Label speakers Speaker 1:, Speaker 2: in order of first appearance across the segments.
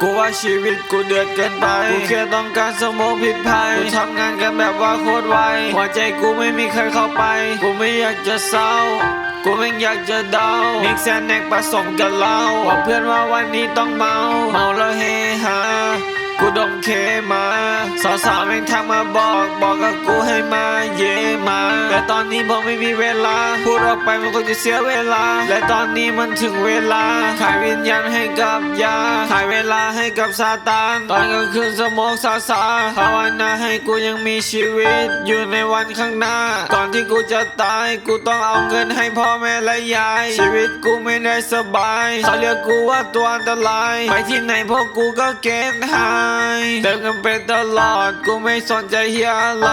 Speaker 1: กูว่าชีวิตกูเดือดเกินไป กูแค่ต้องการสมองผิดภัย กูทำงานกันแบบว่าโคตรไว หัวใจกูไม่มีใครเข้าไป กูไม่อยากจะเศร้า กูไม่อยากจะเดามิกแซนแนกผสมกับเหล้าบอกเพื่อนว่าวันนี้ต้องเมา เมาแล้วเฮฮา กูดมเคมาสาวสาวแม่งทักมาบอก บอกกับกูให้มาเย่มา แต่ตอนนี้ผมไม่มีเวลา พูดออกไปมันก็จะเสียเวลา และตอนนี้มันถึงเวลา ขายวิญญาณให้กับยา ขายเวลาให้กับซาตาน ตอนกลางคืนสมองสาสาภาวนาให้กูยังมีชีวิต อยู่ในวันข้างหน้า ก่อนที่กูจะตาย กูต้องเอาเงินให้พ่อแม่และยาย ชีวิตกูไม่ได้สบายเขาเรียกกูว่าตัวอันตราย ไปที่ไหนพวกกูก็เก็บหาเดินกันเป็นตลอดกูไม่สนใจเฮียอะไร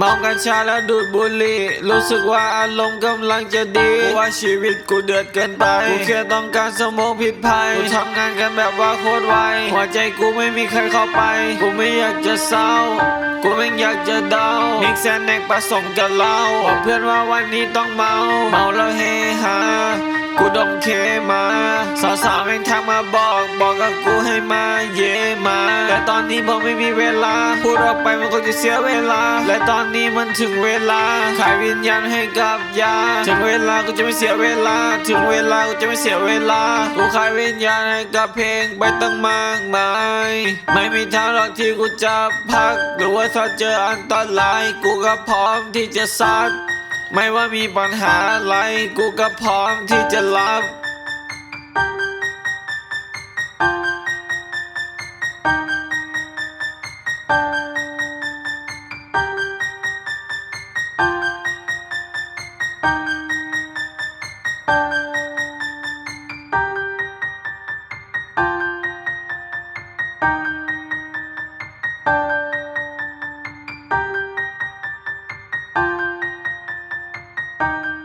Speaker 1: เมากัญชาแล้วดูดบุหรี่รู้สึกว่าอารมณ์กำลังจะดีกูว่าชีวิตกูเดือดเกินไป กูแค่ต้องการสมองผิดภัย กูทำงานกันแบบว่าโคตรไว หัวใจกูไม่มีใครเข้าไป กูไม่อยากจะเศร้า กูไม่อยากจะเดามิกแซนแนกผสมกันเหล้าบอกเพื่อนว่าวันนี้ต้องเมา เมาแล้วเฮฮา กูดมเคมา สาวสาวๆแม่งทักมาบอก บอกกับกูให้มาเย่มา แต่ตอนนี้ผมไม่มีเวลา พูดออกไปมันก็จะเสียเวลา และตอนนี้มันถึงเวลา ขายวิญญาณให้กับยา ถึงเวลากูจะไม่เสียเวลา ถึงเวลากูจะไม่เสียเวลา กูขายวิญญาณให้กับเพลงไปตั้งมากมาย ไม่มีทางหรอกที่กูจะพัก หรือว่าถ้าเจออันตราย กูก็พร้อมที่จะซัด ไม่ว่ามีปัญหาอะไรกูก็พร้อมที่จะรับ Bye.